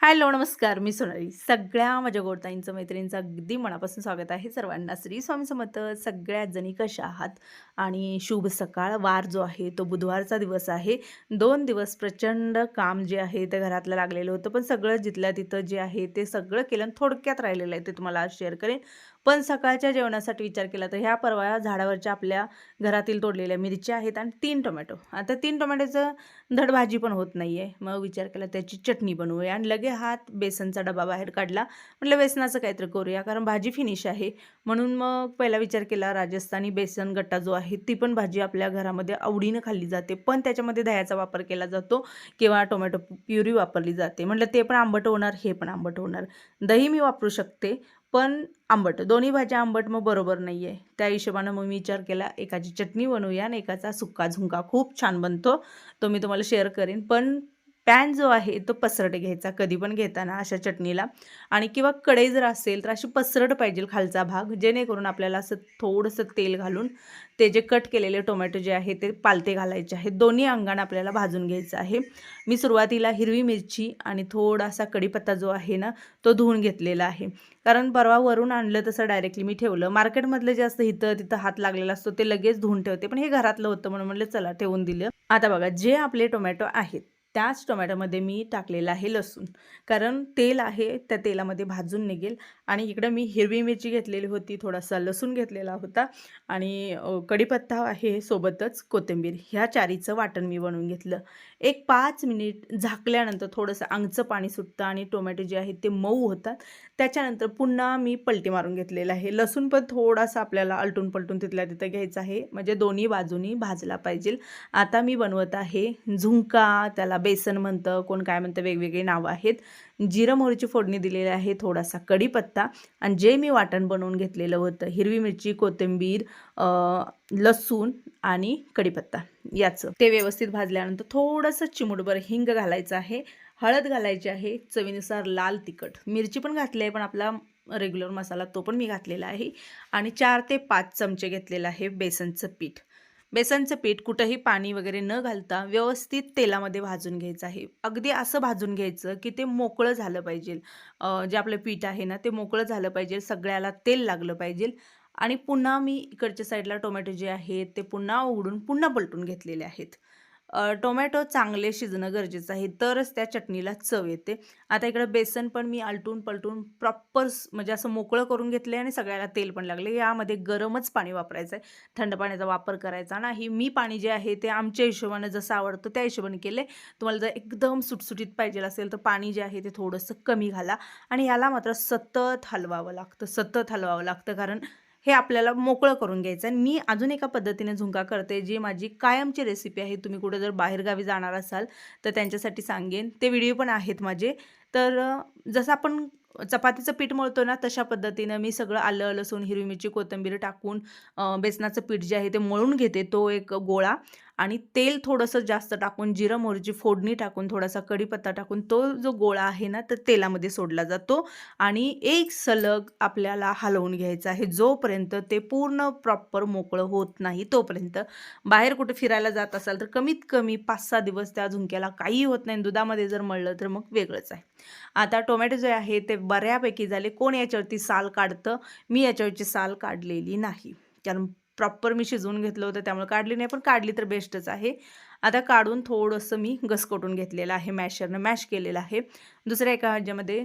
Hello नमस्कार. मी सोनाली. सगळ्या माझ्या गोडताईंचं मैत्रिणींचं अगदी मनापासून स्वागत आहे. सर्वांना श्री स्वामी समर्थ. जणी कशा आहात? आणि शुभ सकाळ वार जो आहे तो बुधवारचा दिवस आहे. दोन दिवस प्रचंड काम जे आहे ते घरातलं लागलेलं होतं. पण सगळं जिथल्या तिथं जे आहे ते सगळं केलं आणि थोडक्यात राहिलेलं आहे ते तुम्हाला आज शेअर करेन. पण सकाळच्या जेवणासाठी विचार केला तर ह्या परवा झाडावरच्या आपल्या घरातील तोडलेल्या मिरच्या आहेत आणि तीन टोमॅटो. आता तीन टोमॅटोचं धडभाजी पण होत नाही आहे मग विचार केला त्याची चटणी बनवूया आणि लगे हात बेसनचा डबा बाहेर काढला. म्हटलं बेसनाचं काहीतरी करूया कारण भाजी फिनिश आहे. म्हणून मग पहिला विचार केला राजस्थानी बेसन गट्टा जो आहे ती पण भाजी आपल्या घरामध्ये आवडीनं खाल्ली जाते. पण त्याच्यामध्ये दह्याचा वापर केला जातो किंवा टोमॅटो प्युरी वापरली जाते. म्हटलं ते पण आंबट होणार हे पण आंबट होणार. दही मी वापरू शकते. पण आंबट. दोन्ही भाज्या आंबट मग बरोबर नाही आहे त्या हिशोबानं मग मी विचार केला एकाची चटणी बनवूया आणि एकाचा सुक्का झुंका खूप छान बनतो. तो मी तुम्हाला शेअर करेन. पण पॅन जो आहे तो पसरट घ्यायचा कधी पण घेताना अशा चटणीला. आणि किंवा कढई जर असेल तर अशी पसरट पाहिजे खालचा भाग जेणेकरून आपल्याला असं थोडंसं तेल घालून ते जे कट केलेले टोमॅटो जे आहे ते पालते घालायचे आहेत. दोन्ही अंगानं आपल्याला भाजून घ्यायचं आहे. मी सुरुवातीला हिरवी मिरची आणि थोडासा कढीपत्ता जो आहे ना तो धुवून घेतलेला आहे. कारण परवा वरून आणलं तसं डायरेक्टली मी ठेवलं. मार्केटमधलं जे असतं इथं तिथं हात लागलेला असतो ते लगेच धुवून ठेवते. पण हे घरातलं होतं म्हणून म्हणलं चला ठेवून दिलं. आता बघा जे आपले टोमॅटो आहेत त्याच टोमॅटोमध्ये मी टाकलेलं आहे लसूण. कारण तेल आहे त्या तेलामध्ये भाजून निघेल. आणि इकडं मी हिरवी मिरची घेतलेली होती थोडासा लसूण घेतलेला होता. आणि कढीपत्ता आहे सोबतच कोथिंबीर. ह्या चारीचं वाटण मी बनवून घेतलं. एक पाच मिनिट झाकल्यानंतर थोडंसं अंगचं पाणी सुटतं आणि टोमॅटो जे आहेत ते मऊ होतात. त्याच्यानंतर पुन्हा मी पलटी मारून घेतलेलं आहे. लसूण पण थोडासा आपल्याला अलटून पलटून तिथल्या तिथं घ्यायचं आहे. म्हणजे दोन्ही बाजूनी भाजला पाहिजे. आता मी बनवत आहे झुंका त्याला बेसन म्हणतं कोण काय म्हणतं वेगवेगळी नावं आहेत. जिरं मोहरीची फोडणी दिलेली आहे थोडासा कढीपत्ता. आणि जे मी वाटण बनवून घेतलेलं होतं हिरवी मिरची कोथिंबीर लसूण आणि कढीपत्ता याचं. ते व्यवस्थित भाजल्यानंतर थोडंसं चिमूटभर हिंग घालायचं आहे. हळद घालायची आहे चवीनुसार लाल तिखट. मिरची पण घातली आहे पण आपला रेग्युलर मसाला तो पण मी घातलेला आहे. आणि चार ते पाच चमचे घेतलेलं आहे बेसनचं पीठ. बेसनचं पीठ कुठंही पाणी वगैरे न घालता व्यवस्थित तेलामध्ये भाजून घ्यायचं आहे. अगदी असं भाजून घ्यायचं की ते मोकळं झालं पाहिजे. जे आपलं पीठ आहे ना ते मोकळं झालं पाहिजे. सगळ्याला तेल लागलं पाहिजे. आणि पुन्हा मी इकडच्या साईडला टोमॅटो जे आहेत ते पुन्हा उघडून पुन्हा पलटून घेतलेले आहेत. टोमॅटो चांगले शिजणं गरजेचं आहे तरच त्या चटणीला चव येते. आता इकडं बेसन पण मी आलटून पलटून प्रॉपर म्हणजे असं मोकळं करून घेतलं आहे आणि सगळ्याला तेल पण लागले यामध्ये गरमच पाणी वापरायचं आहे थंड पाण्याचा वापर करायचा नाही. मी पाणी जे आहे ते आमच्या हिशोबानं जसं आवडतं त्या हिशोबाने केले तुम्हाला जर एकदम सुटसुटीत पाहिजे असेल तर पाणी जे आहे ते थोडंसं कमी घाला. आणि याला मात्र सतत हलवावं लागतं सतत हलवावं लागतं. कारण हे आपल्याला मोकळं करून घ्यायचं आणि मी अजून एका पद्धतीने झुंका करते जी माझी कायमची रेसिपी आहे. तुम्ही कुठं जर बाहेरगावी जाणार असाल तर त्यांच्यासाठी सांगेन. ते व्हिडिओ पण आहेत माझे. तर जसं आपण चपातीचं पीठ मळतो ना तशा पद्धतीनं मी सगळं आलं लसूण हिरवी मिरची कोथिंबीर टाकून बेसनाचं पीठ जे आहे ते मळून घेते. तो एक गोळा. आणि तेल थोडंसं जास्त टाकून जिरं मोरची फोडणी टाकून थोडासा कढीपत्ता टाकून तो जो गोळा आहे ना तर तेलामध्ये सोडला जातो आणि एक सलग आपल्याला हलवून घ्यायचा आहे. जोपर्यंत ते पूर्ण प्रॉपर मोकळं होत नाही तोपर्यंत. बाहेर कुठे फिरायला जात असाल तर कमीत कमी पाच सहा दिवस त्या झुंक्याला काहीही होत नाही. दुधामध्ये जर मळलं तर मग वेगळंच आहे. आता टोमॅटो जे आहे ते बऱ्यापैकी झाले. कोण याच्यावरती साल काढतं? मी याच्यावरची साल काढलेली नाही. कारण प्रॉपर मी शिजवून घेतलं होतं त्यामुळे काढली नाही पण काढली तर बेस्टच आहे. आता काढून थोडंसं मी घसकटून घेतलेलं आहे मॅशरनं मॅश केलेलं आहे. दुसऱ्या एका ह्याच्यामध्ये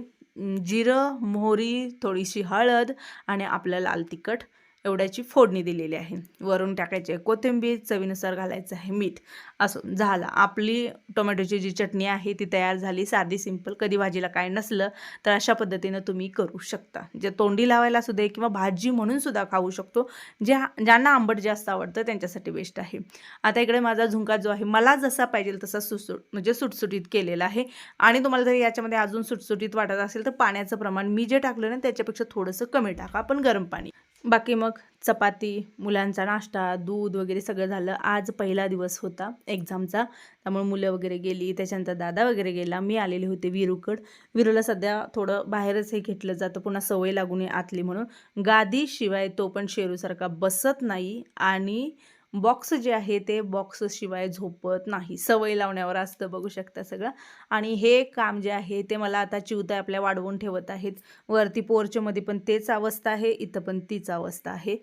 जिरं मोहरी थोडीशी हळद आणि आपलं लाल तिखट. एवढ्याची फोडणी दिलेली आहे. वरून टाकायची आहे कोथिंबीर चवीनुसार घालायचं आहे मीठ. असो झालं. आपली टोमॅटोची जी चटणी आहे ती तयार झाली. साधी सिंपल कधी भाजीला काय नसलं तर अशा पद्धतीनं तुम्ही करू शकता. जे तोंडी लावायला सुद्धा किंवा भाजी म्हणून सुद्धा खाऊ शकतो. ज्या ज्यांना आंबट जास्त आवडतं त्यांच्यासाठी बेस्ट आहे. आता इकडे माझा झुंका जो आहे मला जसा पाहिजे तसा सुटसुट म्हणजे सुटसुटीत केलेला आहे. आणि तुम्हाला जर याच्यामध्ये अजून सुटसुटीत वाटत असेल तर पाण्याचं प्रमाण मी जे टाकलं ना त्याच्यापेक्षा थोडंसं कमी टाका. पण गरम पाणी. बाकी मग चपाती मुलांचा नाश्ता दूध वगैरे सगळं झालं. आज पहिला दिवस होता एक्झामचा त्यामुळे मुलं वगैरे गेली. त्याच्यानंतर दादा वगैरे गेला. मी आलेले होते विरूकड. विरूला सध्या थोडं बाहेरच हे घेतलं जातं. पुन्हा सवय लागून आतली म्हणून. गादीशिवाय तो पण शेरूसारखा बसत नाही आणि बॉक्स जे आहे ते बॉक्सशिवाय झोपत नाही. सवय लावण्यावर असतं बघू शकता सगळं. आणि हे काम जे आहे ते मला आता चिवताय आपल्या वाढवून ठेवत आहेत. वरती पोर्चमध्ये पण तेच अवस्था आहे इथं पण तीच अवस्था आहे.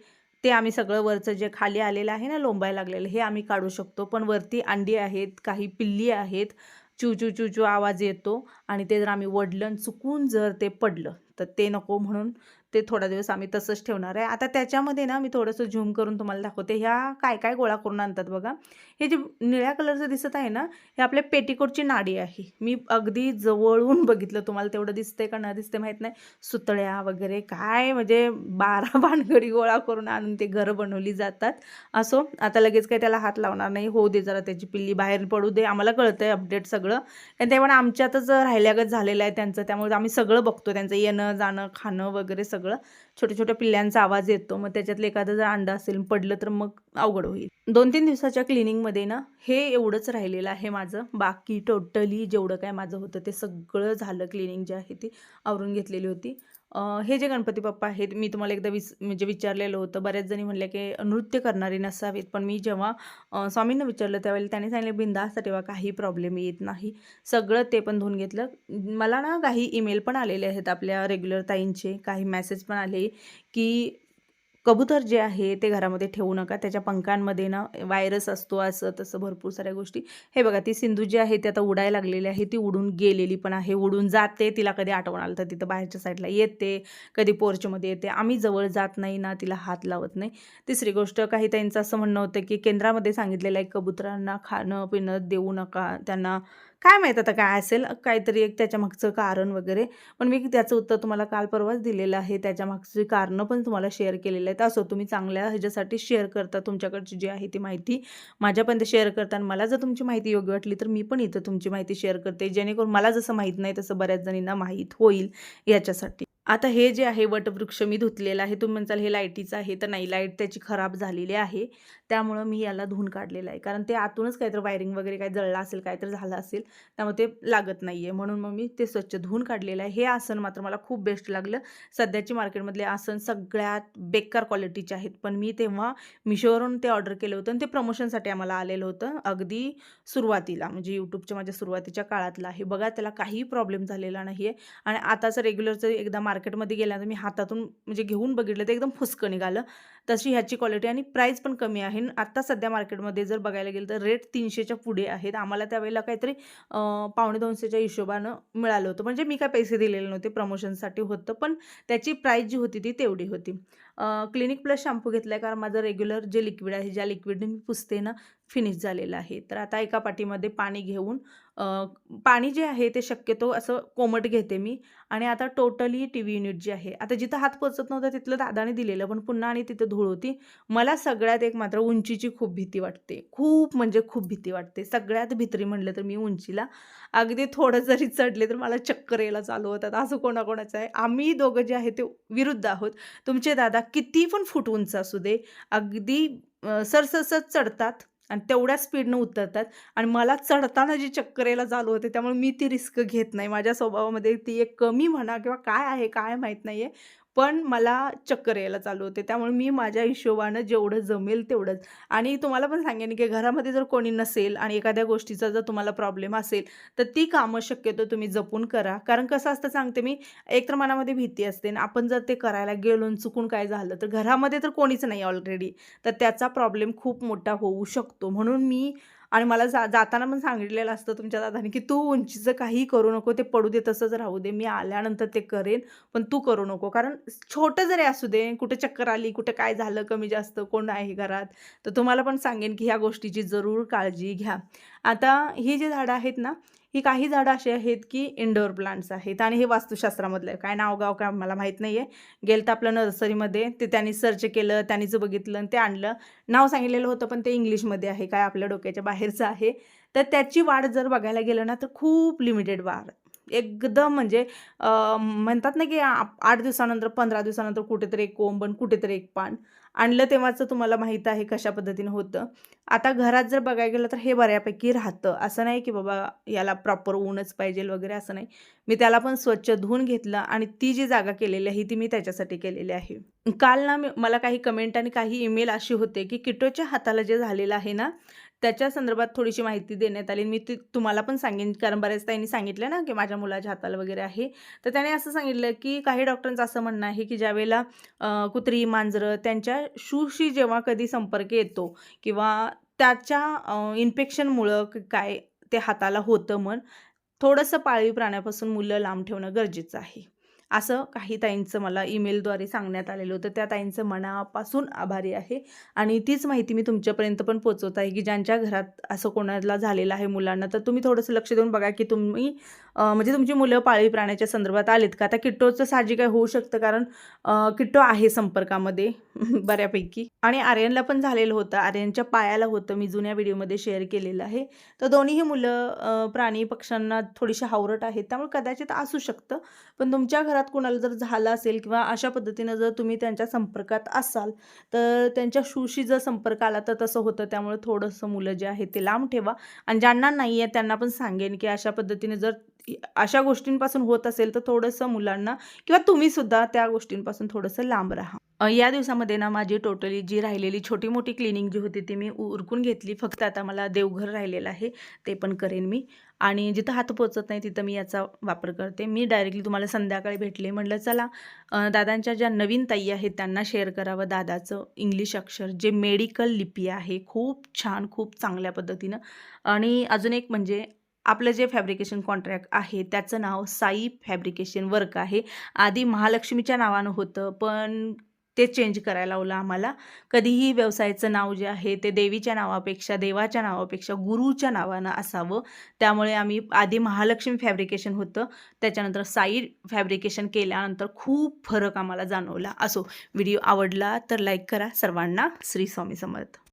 ते आम्ही सगळं वरचं जे खाली आलेलं आहे ना लोंबाय लागलेलं हे आम्ही काढू शकतो. पण वरती अंडी आहेत काही पिल्ली आहेत. चू चू चू चू आवाज येतो. आणि ते जर आम्ही वडलं चुकून जर ते पडलं तर ते नको म्हणून ते थोडा दिवस आम्ही तसंच ठेवणार आहे. आता त्याच्यामध्ये ना मी थोडंसं झूम करून तुम्हाला दाखवते. ह्या काय काय गोळा करून आणतात बघा. हे जे निळ्या कलरचं दिसत आहे ना हे आपल्या पेटीकोटची नाडी आहे. मी अगदी जवळून बघितलं. तुम्हाला तेवढं दिसतंय का न दिसते माहीत नाही. सुतळ्या वगैरे काय म्हणजे बारा भानगडी गोळा करून आणून ते घरं बनवली जातात. असो आता लगेच काही त्याला हात लावणार नाही. हो दे जरा त्याची पिल्ली बाहेर पडू दे. आम्हाला कळतंय अपडेट सगळं. आणि ते पण आमच्यातच राहिल्यागत झालेलं आहे त्यांचं. त्यामुळे आम्ही सगळं बघतो. त्यांचं येणं जाणं खाणं वगैरे सगळं. छोट्या छोट्या पिल्ल्यांचा आवाज येतो. मग त्याच्यातलं एखादं जर अंडं असेल पडलं तर मग अवघड होईल. दोन तीन दिवसाच्या क्लिनिंगमध्ये ना हे एवढंच राहिलेलं आहे माझं. बाकी टोटली जेवढं काय माझं होतं ते सगळं झालं क्लिनिंग जे आहे ती आवरून घेतलेली होती. हे जे गणपती बाप्पा आहेत मी तुम्हाला एकदा विच म्हणजे विचारलेलं होतं. बऱ्याच जणी म्हणल्या की नृत्य करणारे नसावेत. पण मी जेव्हा स्वामींना विचारलं त्यावेळी त्याने सांगितलं बिंदास्त तेव्हा काही प्रॉब्लेम येत नाही. सगळं ते पण धुवून घेतलं. मला ना काही ईमेल पण आलेले आहेत आपल्या रेग्युलर ताईंचे काही मेसेज पण आले की कबूतर जे आहे ते घरामध्ये ठेवू नका. त्याच्या पंखांमध्ये ना व्हायरस असतो असं तसं भरपूर साऱ्या गोष्टी. हे बघा ती सिंधू जी आहे ती आता उडायला लागलेली आहे. ती उडून गेलेली पण आहे. उडून जाते तिला कधी आठवण आलं तर तिथं बाहेरच्या साईडला येते कधी पोर्चमध्ये येते. आम्ही जवळ जात नाही ना तिला हात लावत नाही. तिसरी गोष्ट काही त्यांचं असं म्हणणं होतं की केंद्रामध्ये सांगितलेलं आहे कबुतरांना खाणं पिणं देऊ नका. त्यांना काय माहीत आता काय असेल काहीतरी एक त्याच्या मागचं कारण वगैरे. पण मी त्याचं उत्तर तुम्हाला काल परवाच दिलेलं आहे. त्याच्या मागची कारणं पण तुम्हाला शेअर केलेलं आहे असो तुम्ही चांगल्या ह्याच्यासाठी शेअर करता तुमच्याकडची जी आहे ती माहिती माझ्यापर्यंत शेअर करता आणि मला जर तुमची माहिती योग्य वाटली तर मी पण इथं तुमची माहिती शेअर करते. जेणेकरून मला जसं माहीत नाही तसं बऱ्याच जणींना माहीत होईल याच्यासाठी. आता हे जे आहे वटवृक्ष मी धुतलेलं आहे. तुम्ही म्हणसाल हे लाईटीचं आहे तर नाही लाइट त्याची खराब झालेली आहे. त्यामुळं मी याला धुवून काढलेलं आहे. कारण ते आतूनच काहीतरी वायरिंग वगैरे काही जळलं असेल काहीतरी झालं असेल त्यामुळे ते लागत नाही आहे म्हणून मग मी ते स्वच्छ धुवून काढलेलं आहे. हे आसन मात्र मला खूप बेस्ट लागलं. सध्याची मार्केटमधले आसन सगळ्यात बेकार क्वालिटीचे आहेत. पण मी तेव्हा मिशोवरून ते ऑर्डर केलं होतं आणि ते प्रमोशनसाठी आम्हाला आलेलं होतं अगदी सुरुवातीला. म्हणजे यूट्यूबच्या माझ्या सुरुवातीच्या काळातलं आहे. बघा त्याला काहीही प्रॉब्लेम झालेला नाही आहे आणि आताचं रेग्युलरचं एकदा मार्केटमध्ये गेल्यानंतर मी हातातून म्हणजे घेऊन बघितलं ते एकदम फुसकं निघालं. तशी ह्याची क्वालिटी आणि प्राईस पण कमी आहे. आत्ता सध्या मार्केटमध्ये जर बघायला गेलं तर रेट तीनशेच्या पुढे आहेत. आम्हाला त्यावेळेला काहीतरी पावणे दोनशेच्या हिशोबानं मिळालं होतं. म्हणजे मी काय पैसे दिलेले नव्हते प्रमोशनसाठी होतं. पण त्याची प्राईस जी होती ती तेवढी होती. क्लिनिक प्लस शॅम्पू घेतला आहे कारण माझं रेग्युलर जे लिक्विड आहे ज्या लिक्विडने मी पुसते ना फिनिश झालेलं आहे. तर आता एका पाठीमध्ये पाणी घेऊन पाणी जे आहे ते शक्यतो असं कोमट घेते मी. आणि आता टोटली टी व्ही युनिट जे आहे आता जिथं हात पोचत नव्हता तिथलं दादाने दिलेलं. पण पुन्हा आणि तिथं धूळ होती. मला सगळ्यात एक मात्र उंचीची खूप भीती वाटते. खूप म्हणजे खूप भीती वाटते. सगळ्यात भित्री म्हणलं तर मी उंचीला. अगदी थोडं जरी चढले तर मला चक्कर यायला चालू होतात. असं कोणाकोणाचं आहे. आम्ही दोघं जे आहे ते विरुद्ध आहोत. तुमचे दादा किती पण फूट उंच असू दे अगदी सरसरसत चढतात आणि तेवढ्या स्पीडनं उतरतात आणि मला चढताना जी चक्करेला चालू होते त्यामुळे मी ती रिस्क घेत नाही. माझ्या स्वभावामध्ये ती एक कमी म्हणा किंवा काय आहे काय माहीत नाही आहे पण मला चक्कर यायला चालू होते. त्यामुळे मी माझ्या हिशोबानं जेवढं जमेल तेवढंच. आणि तुम्हाला पण सांगेन की घरामध्ये जर कोणी नसेल आणि एखाद्या गोष्टीचा जर तुम्हाला प्रॉब्लेम असेल तर ती कामं शक्यतो तुम्ही जपून करा. कारण कसं असतं सांगते मी एकतर मनामध्ये भीती असते आणि आपण जर ते करायला गेलो चुकून काय झालं तर घरामध्ये तर कोणीच नाही ऑलरेडी तर त्याचा प्रॉब्लेम खूप मोठा होऊ शकतो. म्हणून मी आणि मला जा जाताना पण सांगितलेलं असतं तुमच्या दादाने की तू उंचीचं काही करू नको ते पडू दे तसंच राहू दे मी आल्यानंतर ते करेन पण तू करू नको. कारण छोटं जरी असू दे कुठे चक्कर आली कुठे काय झालं कमी जास्त कोण आहे घरात तर तुम्हाला पण सांगेन की ह्या गोष्टीची जरूर काळजी घ्या. आता ही जी झाडं आहेत ना ही काही झाडं अशी आहेत की इंडोर प्लांट्स आहेत. आणि हे वास्तुशास्त्रामधलं आहे. काय नाव गाव काय मला माहीत नाही आहे गेलं तर आपलं नर्सरीमध्ये ते त्यांनी सर्च केलं त्यांनीच बघितलं आणि ते आणलं. नाव सांगितलेलं होतं पण ते इंग्लिशमध्ये आहे. काय आपल्या डोक्याच्या बाहेरचं आहे. तर त्याची वाढ जर बघायला गेलं ना तर खूप लिमिटेड वाढ. एकदम म्हणजे म्हणतात ना की आठ दिवसानंतर पंधरा दिवसानंतर कुठेतरी एक कोंब आणि कुठेतरी एक पान. आणलं तेव्हाचं तुम्हाला माहीत आहे कशा पद्धतीनं होतं. आता घरात जर बघायला गेलं तर हे बऱ्यापैकी राहतं. असं नाही की बाबा याला प्रॉपर ऊनच पाहिजे वगैरे असं नाही. मी त्याला पण स्वच्छ धुवून घेतलं आणि ती जी जागा केलेली आहे ती मी त्याच्यासाठी केलेली आहे. काल ना मला काही कमेंट आणि काही ईमेल अशी होते की किटोच्या हाताला जे झालेलं आहे ना त्याच्या संदर्भात थोडीशी माहिती देण्यात आली. मी ती तुम्हाला पण सांगेन कारण बऱ्याच त्यांनी सांगितलं ना की माझ्या मुलाच्या हाताला वगैरे आहे. तर त्याने असं सांगितलं की काही डॉक्टरांचं असं म्हणणं आहे की ज्यावेळेला कुत्री मांजरं त्यांच्या शूशी जेव्हा कधी संपर्क येतो किंवा त्याच्या इन्फेक्शनमुळं काय ते हाताला होतं मग थोडंसं पाळीव प्राण्यापासून मुलं लांब ठेवणं गरजेचं आहे. असं काही ताईंचं मला ईमेलद्वारे सांगण्यात आलेलं होतं. त्या ताईंचं मनापासून आभारी आहे. आणि तीच माहिती मी तुमच्यापर्यंत पण पोचवत आहे की ज्यांच्या घरात असं कोणाला झालेलं आहे मुलांना. तर तुम्ही थोडंसं लक्ष देऊन बघा की तुम्ही म्हणजे तुमची मुलं पाळीव प्राण्याच्या संदर्भात आलेत का? आता किट्टोचं साहजिक काय होऊ शकतं कारण किट्टो आहे संपर्कामध्ये बऱ्यापैकी. आणि आर्यनला पण झालेलं होतं. आर्यनच्या पायाला होतं. मी जुन्या व्हिडिओमध्ये शेअर केलेलं आहे. तर दोन्हीही मुलं प्राणी पक्ष्यांना थोडीशी हावरट आहेत. त्यामुळे कदाचित असू शकतं. पण तुमच्या घरात कोणाला जर झालं असेल किंवा अशा पद्धतीनं जर तुम्ही त्यांच्या संपर्कात असाल तर त्यांच्या शूशी जर संपर्क आला तर तसं होतं. त्यामुळे थोडंसं मुलं जे आहे ते लांब ठेवा. आणि ज्यांना नाही आहे त्यांना पण सांगेन की अशा पद्धतीने जर अशा गोष्टींपासून होत असेल तर थोडंसं मुलांना किंवा तुम्ही सुद्धा त्या गोष्टींपासून थोडंसं लांब राहा. या दिवसामध्ये ना माझी टोटली जी राहिलेली छोटी मोठी क्लिनिंग जी होती ती मी उरकून घेतली. फक्त आता मला देवघर राहिलेलं आहे ते पण करेन मी. आणि जिथं हात पोचत नाही तिथं मी याचा वापर करते. मी डायरेक्टली तुम्हाला संध्याकाळी भेटले. म्हटलं चला दादांच्या ज्या नवीन ताई आहेत त्यांना शेअर करावं दादाचं इंग्लिश अक्षर जे मेडिकल लिपी आहे. खूप छान खूप चांगल्या पद्धतीनं. आणि अजून एक म्हणजे आपलं जे फॅब्रिकेशन कॉन्ट्रॅक्ट आहे त्याचं नाव साई फॅब्रिकेशन वर्क आहे. आधी महालक्ष्मीच्या नावानं होतं पण ते चेंज करायला लावलं आम्हाला. कधीही व्यवसायाचं नाव जे आहे ते देवीच्या नावापेक्षा देवाच्या नावापेक्षा गुरुच्या नावानं असावं. त्यामुळे आम्ही आधी महालक्ष्मी फॅब्रिकेशन होतं. त्याच्यानंतर साई फॅब्रिकेशन केल्यानंतर खूप फरक आम्हाला जाणवला. असो व्हिडिओ आवडला तर लाईक करा. सर्वांना श्री स्वामी समर्थ.